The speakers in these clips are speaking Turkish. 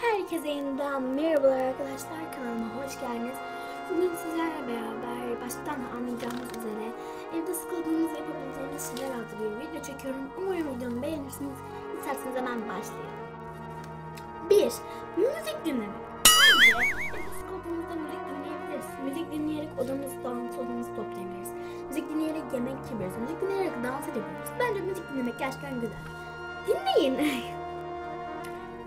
Herkese yeniden merhabalar arkadaşlar kanalıma hoş geldiniz. Bugün sizlerle beraber baştan anlayacağınız üzere evde sıkıldığınızda yapabileceğiniz şeyler adlı bir video çekiyorum. Umarım videomu beğenirsiniz. İsterseniz hemen başlayalım. 1. Müzik dinlemek. Evde sıkıldığımızda müzik dinleyebiliriz. Müzik dinleyerek odamızdan odamızı toplayabiliriz. Müzik dinleyerek yemek yiyebiliriz. Müzik dinleyerek dans edebiliriz. Bence müzik dinlemek gerçekten güzel. Dinleyin.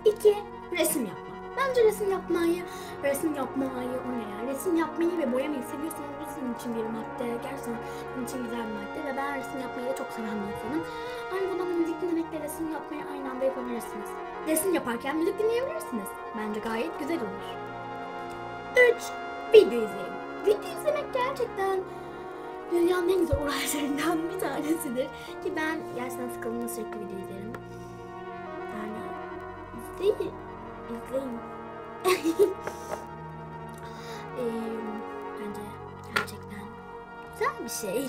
2. Resim yapmak. Bence resim yapmayı, resim yapmayı o ne ya? Resim yapmayı ve boyamayı seviyorsanız bu sizin için bir madde. Gerçekten benim için güzel bir madde ve ben resim yapmayı da çok seven bir insanım. Aynı zamanda müzik dinlemekle resim yapmayı aynı anda yapabilirsiniz. Resim yaparken müzik dinleyebilirsiniz. Bence gayet güzel olur. 3. Video izleyin. Video izlemek gerçekten dünyanın en güzel uğraşlarından bir tanesidir. Ki ben gerçekten sıkıldığımda sürekli video izlerim. Yani izleyin. İzleyin. Eee, bence gerçekten güzel bir şey.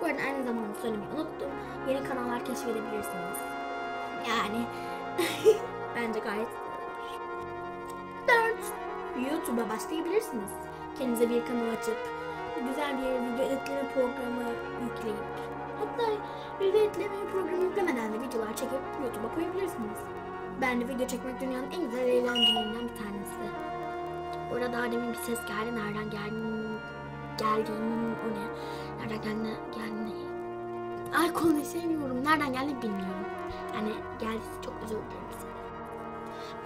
Bu arada aynı zamanda söylemeyi unuttum. Yeni kanallar keşfedebilirsiniz. Yani bence gayet. 4. YouTube'a başlayabilirsiniz. Kendinize bir kanal açıp güzel bir video editleme programı yükleyip hatta video editleme programı yüklemeden de videolar çekip YouTube'a koyabilirsiniz. Bence video çekmek dünyanın en güzel eğlencelerinden bir tanesi. Burada daha demin bir ses geldi. Nereden geldiğini, geldiğini o ne? Nereden geldiğini, geldiğini. Ay konuşamıyorum. Nereden geldiğini bilmiyorum. Yani geldiyse çok özür dilerim size.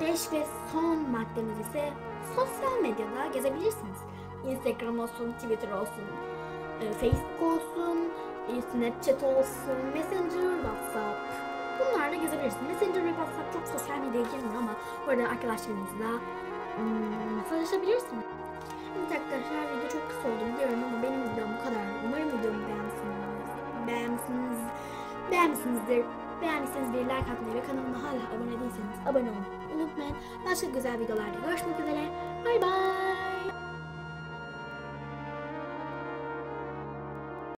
Beş ve son maddemiz ise sosyal medyada gezebilirsiniz. Instagram olsun, Twitter olsun, e, Facebook olsun, Snapchat olsun, Messenger. Gezebilirsiniz. Messenger ve WhatsApp çok sosyal medyaya girmiyor ama orada arkadaşlarınızla hmm, mesajlaşabilirsiniz. Evet arkadaşlar video çok kısa oldu biliyorum ama benim videom bu kadar. Umarım videomu beğenmişsiniz. Beğenmişsiniz. Beğenmişsinizdir. Beğendiyseniz bir like atmayı ve kanalıma hala abone değilseniz abone olmayı unutmayın. Başka güzel videolarda görüşmek üzere. Bay bay.